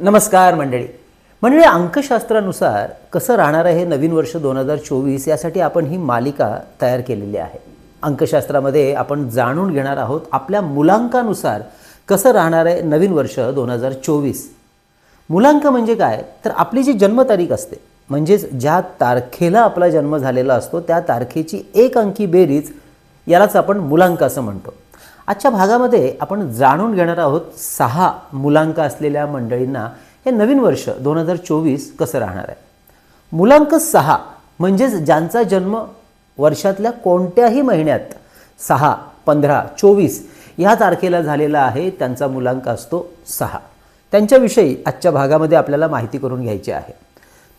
नमस्कार मंडळी. मंडळी अंकशास्त्रानुसार कसं राहणार आहे हे नवीन वर्ष दोन हजार चोवीस यासाठी आपण ही मालिका तयार केलेली आहे. अंकशास्त्रामध्ये आपण जाणून घेणार आहोत आपल्या मुलांकानुसार कसं राहणार आहे नवीन वर्ष दोन हजार चोवीस. मुलांक म्हणजे काय? तर आपली जी जन्मतारीख असते म्हणजेच ज्या तारखेला आपला जन्म झालेला असतो त्या तारखेची एक अंकी बेरीज यालाच आपण मुलांक असं म्हणतो. आजच्या भागामध्ये आपण जाणून घेणार आहोत सहा मुलांक असलेल्या मंडळींना हे नवीन वर्ष दोन हजार चोवीस कसं राहणार आहे? मुलांक सहा म्हणजेच ज्यांचा जन्म वर्षातल्या कोणत्याही महिन्यात सहा पंधरा चोवीस ह्या तारखेला झालेला आहे त्यांचा मुलांक असतो सहा. त्यांच्याविषयी आजच्या भागामध्ये आपल्याला माहिती करून घ्यायची आहे.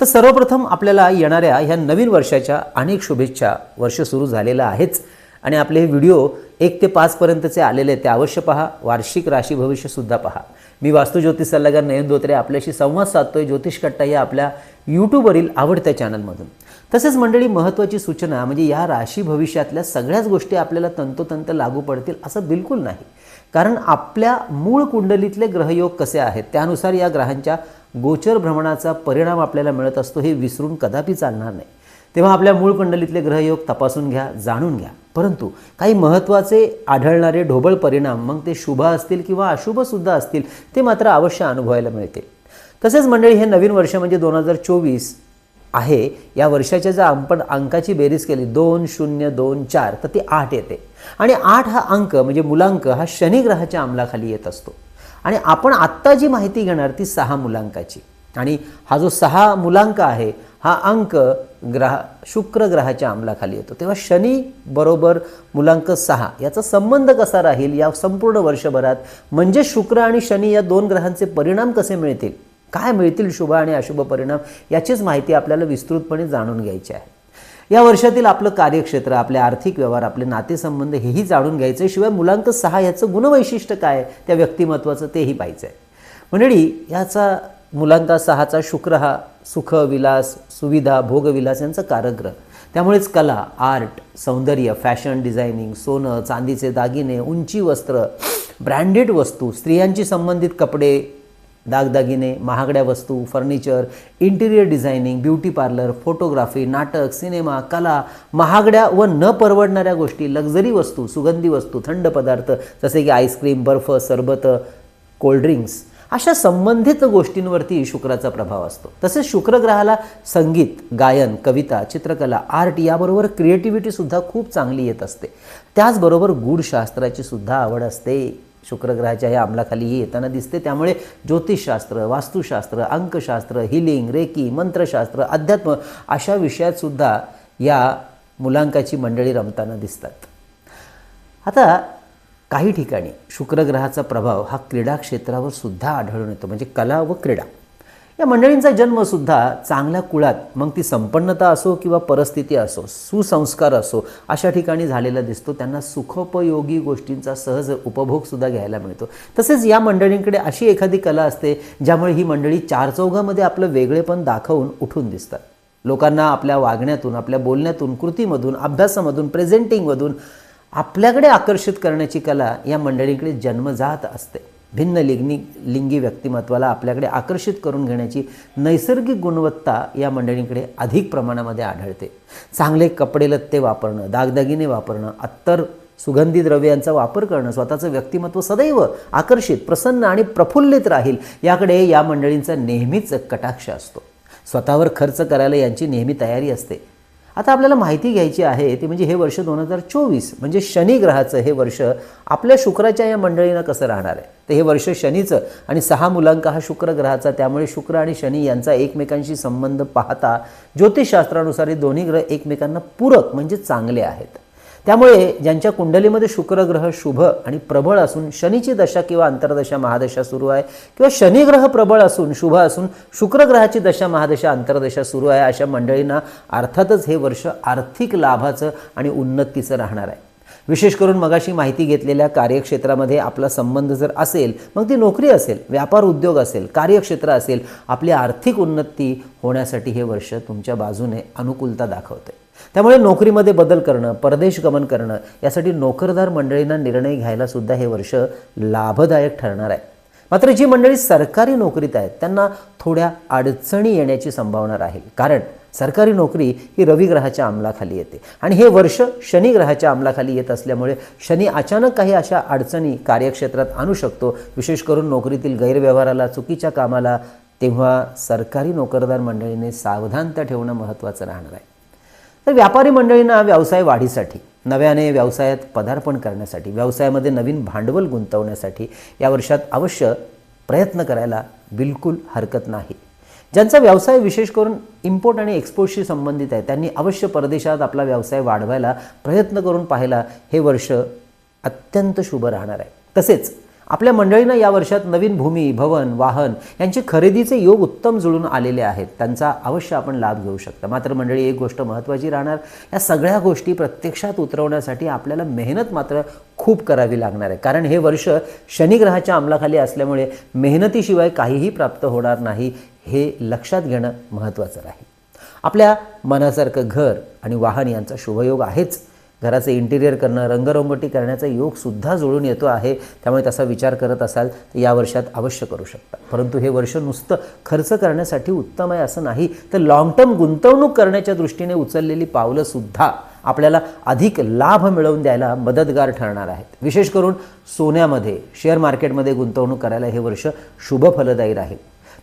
तर सर्वप्रथम आपल्याला येणाऱ्या ह्या नवीन वर्षाच्या अनेक शुभेच्छा वर्ष सुरू झालेलं आहेच. आणि आपले हे व्हिडिओ एक ते पाचपर्यंतचे आलेले आहेत ते अवश्य पहा. वार्षिक राशी भविष्यसुद्धा पहा. मी वास्तू ज्योतिष सल्लागार नयन धोत्रे आपल्याशी संवाद साधतोय. ज्योतिष कट्टा या आपल्या यूट्यूबवरील आवडत्या चॅनलमधून. तसेच मंडळी महत्त्वाची सूचना म्हणजे या राशी भविष्यातल्या सगळ्याच गोष्टी आपल्याला तंतोतंत लागू पडतील असं बिलकुल नाही. कारण आपल्या मूळ कुंडलीतले ग्रहयोग कसे आहेत त्यानुसार या ग्रहांच्या गोचर भ्रमणाचा परिणाम आपल्याला मिळत असतो हे विसरून कदापि चालणार नाही. तेव्हा आपल्या मूळ कुंडलीतले ग्रहयोग तपासून घ्या जाणून घ्या. परंतु काही महत्त्वाचे आढळणारे ढोबळ परिणाम मग ते शुभ असतील किंवा अशुभसुद्धा असतील ते मात्र अवश्य अनुभवायला मिळते तसेच मंडळी हे नवीन वर्ष म्हणजे दोन हजार चोवीस आहे. या वर्षाच्या जर आपण अंकाची बेरीज केली दोन शून्य दोन चार तर ती आठ येते. आणि आठ हा अंक म्हणजे मुलांक हा शनिग्रहाच्या अंमलाखाली येत असतो. आणि आपण आत्ता जी माहिती घेणार ती सहा मुलांकाची. आणि हा जो सहा मुलांक आहे हा अंक ग्रह शुक्र ग्रहाच्या अंमलाखाली येतो. तेव्हा शनी बरोबर मुलांक सहा याचा संबंध कसा राहील या संपूर्ण वर्षभरात? म्हणजे शुक्र आणि शनी या दोन ग्रहांचे परिणाम कसे मिळतील? काय मिळतील शुभ आणि अशुभ परिणाम? याचीच माहिती आपल्याला विस्तृतपणे जाणून घ्यायची आहे. या वर्षातील आपलं कार्यक्षेत्र आपले आर्थिक व्यवहार आपले नातेसंबंध हेही जाणून घ्यायचं आहे शिवाय मुलांक सहा याचं गुणवैशिष्ट्य काय त्या व्यक्तिमत्वाचं तेही पाहिजे आहे मंडळी याचा मुलांका सहाचा शुक्र हा सुख विलास सुविधा भोगविलास यांचा कारग्रह. त्यामुळेच कला आर्ट सौंदर्य फॅशन डिझायनिंग सोनं चांदीचे दागिने उंची वस्त्र ब्रँडेड वस्तू स्त्रियांची संबंधित कपडे दागदागिने महागड्या वस्तू furniture interior designing beauty parlour photography नाटक सिनेमा कला महागड्या व न परवडणाऱ्या गोष्टी लक्झरी वस्तू सुगंधी वस्तू थंड पदार्थ जसे की आईस्क्रीम बर्फ सरबत कोल्ड्रिंक्स अशा संबंधित गोष्टींवरती शुक्राचा प्रभाव असतो. तसेच शुक्रग्रहाला संगीत गायन कविता चित्रकला आर्ट याबरोबर क्रिएटिव्हिटीसुद्धा खूप चांगली येत असते. त्याचबरोबर गूढशास्त्राची सुद्धा आवड असते. शुक्रग्रहाच्या या अंमलाखाली येताना दिसते. त्यामुळे ज्योतिषशास्त्र वास्तुशास्त्र अंकशास्त्र हिलिंग रेकी मंत्रशास्त्र अध्यात्म अशा विषयातसुद्धा या मुलांकाची मंडळी रमताना दिसतात. आता काही ठिकाणी शुक्रग्रहाचा प्रभाव हा क्रीडा क्षेत्रावर सुद्धा आढळून येतो म्हणजे कला व क्रीडा. या मंडळींचा जन्मसुद्धा चांगल्या कुळात मग ती संपन्नता असो किंवा परिस्थिती असो सुसंस्कार असो अशा ठिकाणी झालेला दिसतो. त्यांना सुखोपयोगी गोष्टींचा सहज उपभोगसुद्धा घ्यायला मिळतो. तसेच या मंडळींकडे अशी एखादी कला असते ज्यामुळे ही मंडळी चार चौघामध्ये आपलं वेगळेपण दाखवून उठून दिसतात. लोकांना आपल्या वागण्यातून आपल्या बोलण्यातून कृतीमधून अभ्यासामधून प्रेझेंटिंगमधून आपल्याकडे आकर्षित करण्याची कला या मंडळींकडे जन्मजात असते. भिन्न लिंगी लिंगी व्यक्तिमत्वाला आपल्याकडे आकर्षित करून घेण्याची नैसर्गिक गुणवत्ता या मंडळींकडे अधिक प्रमाणामध्ये आढळते. चांगले कपडे लत्ते वापरणं दागदागिने वापरणं अत्तर सुगंधी द्रव्यांचा वापर करणं स्वतःचं व्यक्तिमत्व सदैव आकर्षित प्रसन्न आणि प्रफुल्लित राहील याकडे या मंडळींचा नेहमीच कटाक्ष असतो. स्वतःवर खर्च करायला यांची नेहमी तयारी असते. आता आपल्याला माहिती घ्यायची आहे ती म्हणजे हे वर्ष दोन हजार चोवीस म्हणजे शनी ग्रहाचं हे वर्ष आपल्या शुक्राच्या या मंडळीनं कसं राहणार आहे? तर हे वर्ष शनीचं आणि सहा मुलांक हा शुक्र ग्रहाचा त्यामुळे शुक्र आणि शनी यांचा एकमेकांशी संबंध पाहता ज्योतिषशास्त्रानुसार हे दोन्ही ग्रह एकमेकांना पूरक म्हणजे चांगले आहेत. त्यामुळे ज्यांच्या कुंडलीमध्ये शुक्र ग्रह शुभ आणि प्रबळ असून शनीची दशा किंवा अंतर्दशा महादशा सुरू आहे किंवा शनिग्रह प्रबळ असून शुभ असून शुक्र ग्रहाची दशा महादशा अंतर्दशा सुरू आहे अशा मंडळींना अर्थातच हे वर्ष आर्थिक लाभाचं आणि उन्नतीचं राहणार आहे. विशेष करून मगाशी माहिती घेतलेल्या कार्यक्षेत्रामध्ये आपला संबंध जर असेल मग ती नोकरी असेल व्यापार उद्योग असेल कार्यक्षेत्र असेल आपली आर्थिक उन्नती होण्यासाठी हे वर्ष तुमच्या बाजूने अनुकूलता दाखवते. त्यामुळे नोकरीमध्ये बदल करणं परदेश गमन करणं यासाठी नोकरदार मंडळींना निर्णय घ्यायला सुद्धा हे वर्ष लाभदायक ठरणार आहे. मात्र जी मंडळी सरकारी नोकरीत आहेत त्यांना थोड्या अडचणी येण्याची संभावना राहील. कारण सरकारी नोकरी ही रविग्रहाच्या अंमलाखाली येते. आणि हे वर्ष शनी ग्रहाच्या अंमलाखाली येत असल्यामुळे शनी अचानक काही अशा अडचणी कार्यक्षेत्रात आणू शकतो. विशेष करून नोकरीतील गैरव्यवहाराला चुकीच्या कामाला तेव्हा सरकारी नोकरदार मंडळीने सावधानता ठेवणं महत्त्वाचं राहणार आहे. तर व्यापारी मंडळींना व्यवसाय वाढीसाठी नव्याने व्यवसायात पदार्पण करण्यासाठी व्यवसायामध्ये नवीन भांडवल गुंतवण्यासाठी या वर्षात अवश्य प्रयत्न करायला बिलकुल हरकत नाही. ज्यांचा व्यवसाय विशेष करून इम्पोर्ट आणि एक्सपोर्टशी संबंधित आहे त्यांनी अवश्य परदेशात आपला व्यवसाय वाढवायला प्रयत्न करून पाहायला हे वर्ष अत्यंत शुभ राहणार आहे. तसेच आपल्या मंडळींना या वर्षात नवीन भूमी भवन वाहन यांचे खरेदीचे योग उत्तम जुळून आलेले आहेत. त्यांचा अवश्य आपण लाभ घेऊ शकता. मात्र मंडळी एक गोष्ट महत्त्वाची राहणार या सगळ्या गोष्टी प्रत्यक्षात उतरवण्यासाठी आपल्याला मेहनत मात्र खूप करावी लागणार आहे. कारण हे वर्ष शनिग्रहाच्या अंमलाखाली असल्यामुळे मेहनतीशिवाय काहीही प्राप्त होणार नाही हे लक्षात घेणं महत्त्वाचं राहील. आपल्या मनासारखं घर आणि वाहन यांचा शुभयोग आहेच. घराचे इंटिरियर करणं रंगरंगोटी करण्याचा योगसुद्धा जुळून येतो आहे. त्यामुळे तसा विचार करत असाल तर या वर्षात अवश्य करू शकता. परंतु हे वर्ष नुसतं खर्च करण्यासाठी उत्तम आहे असं नाही. तर लॉंग टर्म गुंतवणूक करण्याच्या दृष्टीने उचललेली पावलंसुद्धा आपल्याला अधिक लाभ मिळवून द्यायला मदतगार ठरणार आहेत. विशेष करून सोन्यामध्ये शेअर मार्केटमध्ये गुंतवणूक करायला हे वर्ष शुभ फलदायी राहील.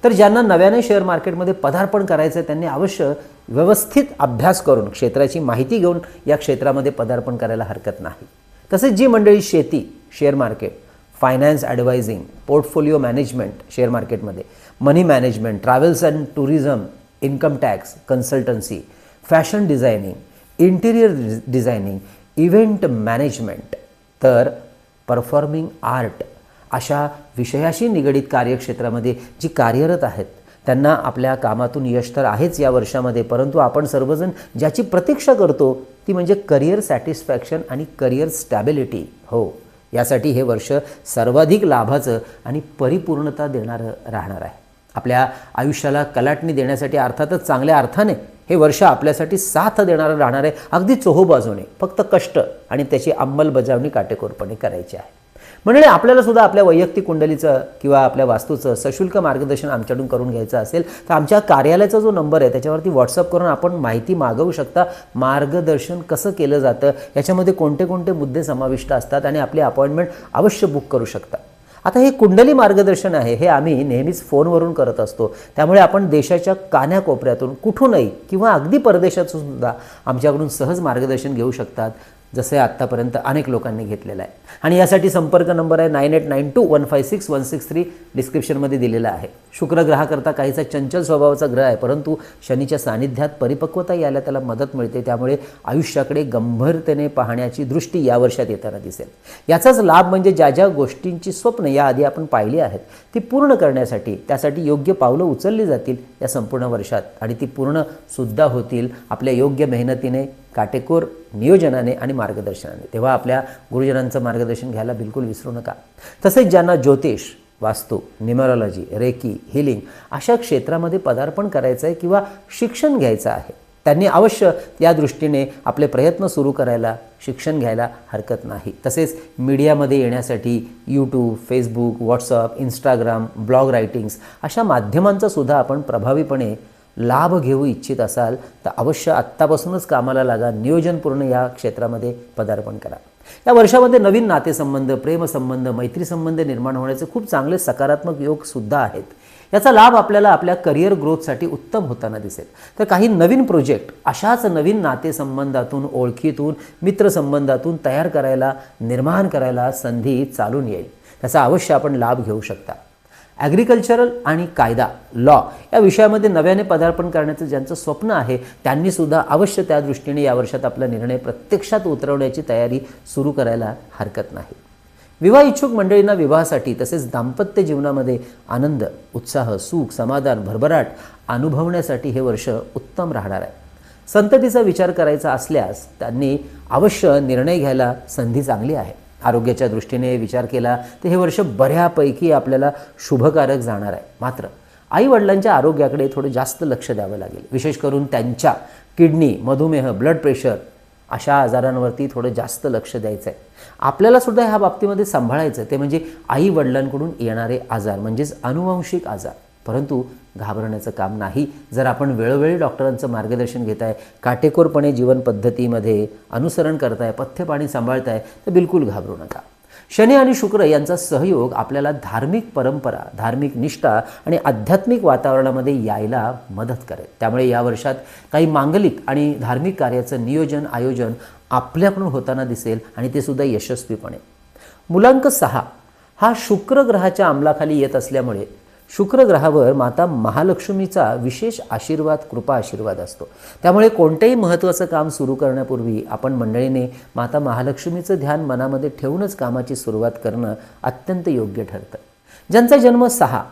तर ज्यांना नव्याने शेअर मार्केटमध्ये पदार्पण करायचं आहे त्यांनी अवश्य व्यवस्थित अभ्यास करून क्षेत्राची माहिती घेऊन या क्षेत्रामध्ये पदार्पण करायला हरकत नाही. तसेच जी मंडळी शेती share market finance advising portfolio management share मार्केटमध्ये money management travels and tourism income tax consultancy fashion designing interior designing event management तर परफॉर्मिंग आर्ट अशा विषयाशी निगडीत कार्यक्षेत्रामध्ये जी कार्यरत आहेत त्यांना आपल्या कामातून यश तर आहेच या वर्षामध्ये परंतु आपण सर्वजण ज्याची प्रतीक्षा करतो ती म्हणजे करिअर सॅटिस्फॅक्शन आणि करिअर स्टॅबिलिटी हो यासाठी हे वर्ष सर्वाधिक लाभाचं आणि परिपूर्णता देणारं राहणार आहे. आपल्या आयुष्याला कलाटणी देण्यासाठी अर्थातच चांगल्या अर्थाने हे वर्ष आपल्यासाठी साथ देणारं राहणार आहे. अगदी चोहोबाजूने फक्त कष्ट आणि त्याची अंमलबजावणी काटेकोरपणे करायची आहे. म्हणजे आपल्याला सुद्धा आपल्या वैयक्तिक कुंडलीचं किंवा आपल्या वास्तूचं सशुल्क मार्गदर्शन आमच्याकडून करून घ्यायचं असेल तर आमच्या कार्यालयाचा जो नंबर आहे त्याच्यावरती व्हॉट्सअप करून आपण माहिती मागवू शकता. मार्गदर्शन कसं केलं जातं याच्यामध्ये कोणते कोणते मुद्दे समाविष्ट असतात आणि आपली अपॉइंटमेंट अवश्य बुक करू शकता. आता हे कुंडली मार्गदर्शन आहे हे आम्ही नेहमीच फोनवरून करत असतो. त्यामुळे आपण देशाच्या कान्याकोपऱ्यातून कुठूनही किंवा अगदी परदेशातून सुद्धा आमच्याकडून सहज मार्गदर्शन घेऊ शकतात. जसे आत्तापर्यंत अनेक लोकांनी घेतलेलं आहे. आणि यासाठी संपर्क नंबर आहे nine eight nine two one five six one six three डिस्क्रिप्शनमध्ये दिलेला आहे. शुक्र ग्रहाकरता काहीसा चंचल स्वभावाचा ग्रह आहे परंतु शनीच्या सानिध्यात परिपक्वता यायला त्याला मदत मिळते. त्यामुळे आयुष्याकडे गंभीरतेने पाहण्याची दृष्टी या वर्षात येताना दिसेल. याचाच लाभ म्हणजे ज्या ज्या गोष्टींची स्वप्न याआधी आपण पाहिली आहेत ती पूर्ण करण्यासाठी त्यासाठी योग्य पावलं उचलली जातील या संपूर्ण वर्षात. आणि ती पूर्णसुद्धा होतील आपल्या योग्य मेहनतीने काटेकोर नियोजनाने आणि मार्गदर्शनाने. तेव्हा आपल्या गुरुजनांचं मार्गदर्शन घ्यायला बिलकुल विसरू नका. तसेच ज्यांना ज्योतिष वास्तू न्युमरॉलॉजी रेकी हिलिंग अशा क्षेत्रामध्ये पदार्पण करायचं आहे किंवा शिक्षण घ्यायचं आहे त्यांनी अवश्य या दृष्टीने आपले प्रयत्न सुरू करायला शिक्षण घ्यायला हरकत नाही. तसेच मीडियामध्ये येण्यासाठी YouTube Facebook WhatsApp Instagram blog writings अशा माध्यमांचा सुद्धा आपण प्रभावीपणे लाभ घेऊ इच्छित असाल तर अवश्य आत्तापासूनच कामाला लागा. नियोजनपूर्ण या क्षेत्रामध्ये पदार्पण करा. या वर्षामध्ये नवीन नातेसंबंध प्रेमसंबंध मैत्रीसंबंध निर्माण होण्याचे खूप चांगले सकारात्मक योगसुद्धा आहेत. याचा लाभ आपल्याला आपल्या करिअर ग्रोथसाठी उत्तम होताना दिसेल. तर काही नवीन प्रोजेक्ट अशाच नवीन नातेसंबंधातून ओळखीतून मित्रसंबंधातून तयार करायला निर्माण करायला संधी चालून येईल. त्याचा अवश्य आपण लाभ घेऊ शकता. ॲग्रिकल्चरल आणि कायदा लॉ या विषयामध्ये नव्याने पदार्पण करण्याचं ज्यांचं स्वप्न आहे त्यांनीसुद्धा अवश्य त्या दृष्टीने या वर्षात आपला निर्णय प्रत्यक्षात उतरवण्याची तयारी सुरू करायला हरकत नाही. विवाह इच्छुक मंडळींना विवाहासाठी तसेच दाम्पत्य जीवनामध्ये आनंद उत्साह सुख समाधान भरभराट अनुभवण्यासाठी हे वर्ष उत्तम राहणार आहे. संततीचा विचार करायचा असल्यास त्यांनी अवश्य निर्णय घ्यायला संधी चांगली आहे. आरोग्याच्या दृष्टीने विचार केला तर हे वर्ष बऱ्यापैकी आपल्याला शुभकारक जाणार आहे. मात्र आईवडिलांच्या आरोग्याकडे थोडं जास्त लक्ष द्यावं लागेल. विशेष करून त्यांच्या किडनी मधुमेह ब्लड प्रेशर अशा आजारांवरती थोडं जास्त लक्ष द्यायचं आहे आपल्याला सुद्धा ह्या बाबतीमध्ये सांभाळायचं ते म्हणजे आई वडिलांकडून येणारे आजार म्हणजेच अनुवंशिक आजार. परंतु घाबरण्याचं काम नाही. जर आपण वेळोवेळी डॉक्टरांचं मार्गदर्शन घेत आहे काटेकोरपणे जीवन पद्धतीमध्ये अनुसरण करताय पथ्यपाणी सांभाळताय तर बिलकुल घाबरू नका. शनी आणि शुक्र यांचा सहयोग आपल्याला धार्मिक परंपरा धार्मिक निष्ठा आणि आध्यात्मिक वातावरणामध्ये यायला मदत करेल. त्यामुळे या वर्षात काही मांगलिक आणि धार्मिक कार्याचं नियोजन आयोजन आपल्याकडून होताना दिसेल आणि ते सुद्धा यशस्वीपणे. मुलांक सहा. हा शुक्र ग्रहाच्या अंमलाखाली येत असल्यामुळे शुक्र ग्रहावर माता महालक्ष्मीचा विशेष आशीर्वाद कृपा आशीर्वाद असतो. त्यामुळे कोणतंही महत्त्वाचं काम सुरू करण्यापूर्वी आपण मंडळीने माता महालक्ष्मीचं ध्यान मनामध्ये ठेवूनच कामाची सुरुवात करणं अत्यंत योग्य ठरतं. ज्यांचा जन्म सहा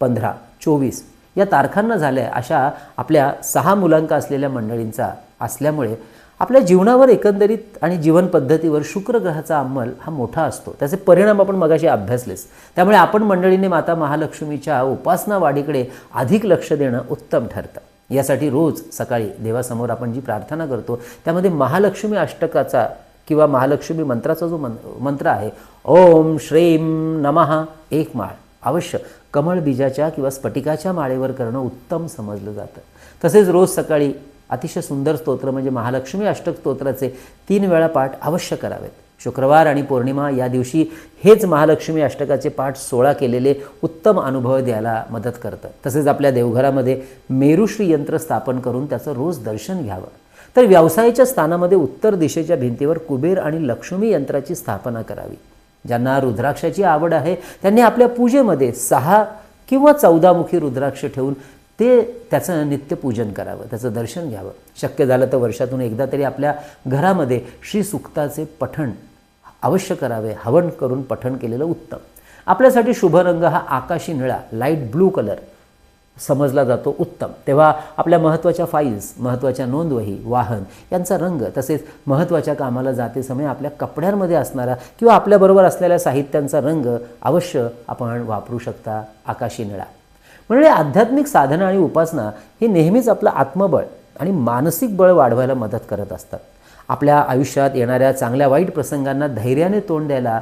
पंधरा चोवीस या तारखांना झाल्या अशा आपल्या सहा मुलांक असलेल्या मंडळींचा असल्यामुळे आपल्या जीवनावर एकंदरीत आणि जीवन पद्धतीवर शुक्र ग्रहाचा अंमल हा मोठा असतो. त्याचे परिणाम आपण मगाशी अभ्यासलेच. त्यामुळे आपण मंडळीने माता महालक्ष्मीच्या उपासना वाढीकडे अधिक लक्ष देणं उत्तम ठरतं. यासाठी रोज सकाळी देवासमोर आपण जी प्रार्थना करतो त्यामध्ये महालक्ष्मी अष्टकाचा किंवा महालक्ष्मी मंत्राचा जो मं मंत्र आहे ओम श्रीम नमहा एक माळ. अवश्य कमळ बीजाच्या किंवा स्फटिकाच्या माळेवर करणं उत्तम समजलं जातं. तसेच रोज सकाळी अतिशय सुंदर स्तोत्र म्हणजे महालक्ष्मी अष्टक स्तोत्राचे तीन वेळा पाठ अवश्य करावेत. शुक्रवार आणि पौर्णिमा या दिवशी हेच महालक्ष्मी अष्टकाचे पाठ सोळा केलेले उत्तम अनुभव द्यायला मदत करतं तसेच आपल्या देवघरामध्ये मेरुश्री यंत्र स्थापन करून त्याचं रोज दर्शन घ्यावं. तर व्यवसायाच्या स्थानामध्ये उत्तर दिशेच्या भिंतीवर कुबेर आणि लक्ष्मी यंत्राची स्थापना करावी. ज्यांना रुद्राक्षाची आवड आहे त्यांनी आपल्या पूजेमध्ये सहा किंवा चौदामुखी रुद्राक्ष ठेवून ते त्याचं नित्यपूजन करावं त्याचं दर्शन घ्यावं. शक्य झालं तर वर्षातून एकदा तरी आपल्या घरामध्ये श्री सुक्ताचे पठण अवश्य करावे हवन करून पठण केलेलं उत्तम. आपल्यासाठी शुभ रंग हा आकाशी निळा लाइट ब्लू कलर समजला जातो उत्तम. तेव्हा आपल्या महत्त्वाच्या फाईल्स महत्त्वाच्या नोंदवही वाहन यांचा रंग तसेच महत्त्वाच्या कामाला जाते समय आपल्या कपड्यांमध्ये असणारा किंवा आपल्याबरोबर असलेल्या साहित्यांचा रंग अवश्य आपण वापरू शकता आकाशी निळा. म्हणजे आध्यात्मिक साधना आणि उपासना ही नेहमीच आपलं आत्मबळ आणि मानसिक बळ वाढवायला मदत करत असतात. आपल्या आयुष्यात येणाऱ्या चांगल्या वाईट प्रसंगांना धैर्याने तोंड द्यायला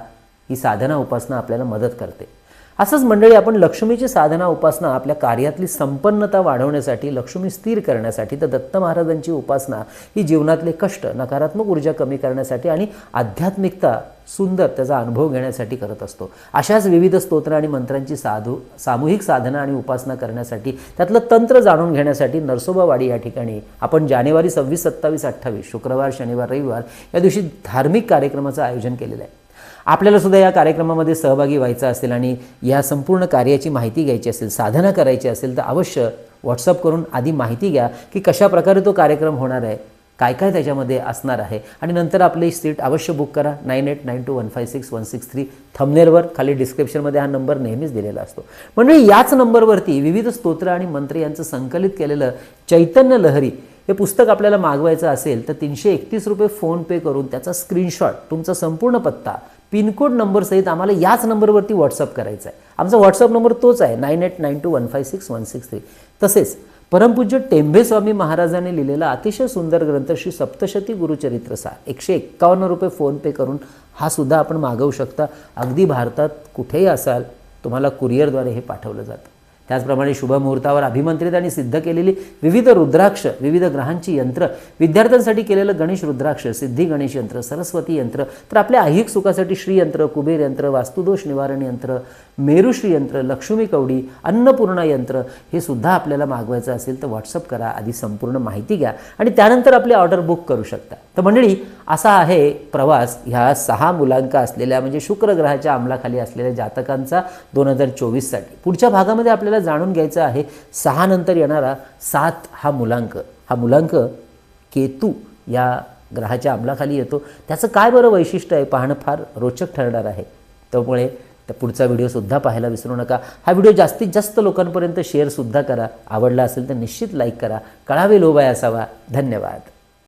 ही साधना उपासना आपल्याला मदत करते. असंच मंडळी आपण लक्ष्मीची साधना उपासना आपल्या कार्यातली संपन्नता वाढवण्यासाठी लक्ष्मी स्थिर करण्यासाठी तर दत्त महाराजांची उपासना ही जीवनातले कष्ट नकारात्मक ऊर्जा कमी करण्यासाठी आणि आध्यात्मिकता सुंदर त्याचा अनुभव घेण्यासाठी करत असतो. अशाच विविध स्तोत्र आणि मंत्रांची साधू सामूहिक साधना आणि उपासना करण्यासाठी त्यातलं तंत्र जाणून घेण्यासाठी नरसोबावाडी या ठिकाणी आपण जानेवारी सव्वीस सत्तावीस अठ्ठावीस शुक्रवार शनिवार रविवार या दिवशी धार्मिक कार्यक्रमाचं आयोजन केलेलं आहे. आपल्याला सुद्धा या कार्यक्रमामध्ये सहभागी व्हायचं असेल आणि या संपूर्ण कार्याची माहिती घ्यायची असेल साधना करायची असेल तर अवश्य व्हॉट्सअप करून आधी माहिती घ्या की कशा प्रकारे तो कार्यक्रम होणार आहे काय काय त्याच्यामध्ये असणार आहे. आणि नंतर आपली सीट अवश्य बुक करा nine eight nine two one five six one six three थमनेरवर खाली डिस्क्रिप्शनमध्ये हा नंबर नेहमीच दिलेला असतो. म्हणजे याच नंबरवरती विविध स्तोत्र आणि मंत्र यांचं संकलित केलेलं चैतन्य लहरी हे पुस्तक आपल्याला मागवायचं असेल तर तीनशे एकतीस रुपये फोनपे करून त्याचा स्क्रीनशॉट तुमचा संपूर्ण पत्ता पिनकोड नंबरसहित आम्हाला याच नंबरवरती व्हॉट्सअप करायचा आहे. आमचा व्हॉट्सअप नंबर तोच आहे nine eight nine two one five six one six three तसेच परमपूज्य टेंभे स्वामी महाराजांनी लिहिलेला अतिशय सुंदर ग्रंथ श्री सप्तशती गुरुचरित्रसा एकशे एक्कावन्न रुपये फोनपे करून हा सुद्धा आपण मागवू शकता. अगदी भारतात कुठेही असाल तुम्हाला कुरिअरद्वारे हे पाठवलं जातं. त्याचप्रमाणे शुभमुहूर्तावर अभिमंत्रित आणि सिद्ध केलेली विविध रुद्राक्ष विविध ग्रहांची यंत्र विद्यार्थ्यांसाठी केलेलं गणेश रुद्राक्ष सिद्धी गणेश यंत्र सरस्वती यंत्र तर आपल्या ऐहिक सुखासाठी श्रीयंत्र कुबेर यंत्र वास्तुदोष निवारण यंत्र मेरुश्री यंत्र लक्ष्मी कवडी अन्नपूर्णा यंत्र हे सुद्धा आपल्याला मागवायचं असेल तर व्हॉट्सअप करा आधी संपूर्ण माहिती घ्या आणि त्यानंतर आपली ऑर्डर बुक करू शकता. तर मंडळी असा आहे प्रवास. ह्या सहा मुलांक असलेल्या म्हणजे शुक्र ग्रहाच्या अंमलाखाली असलेल्या जातकांचा दोन हजार चोवीससाठी पुढच्या भागामध्ये आपल्याला जाणून घ्यायचं आहे सहा नंतर येणारा सात हा मुलांक. हा मुलांक केतू या ग्रहाच्या अंमलाखाली येतो. त्याचं काय बरं वैशिष्ट्य आहे? पाहणं फार रोचक ठरणार आहे. त्यामुळे त्या पुढचा व्हिडिओसुद्धा पाहायला विसरू नका. हा व्हिडिओ जास्तीत जास्त लोकांपर्यंत शेअरसुद्धा करा. आवडला असेल तर निश्चित लाईक करा. कळावे लोबाय असावा. धन्यवाद.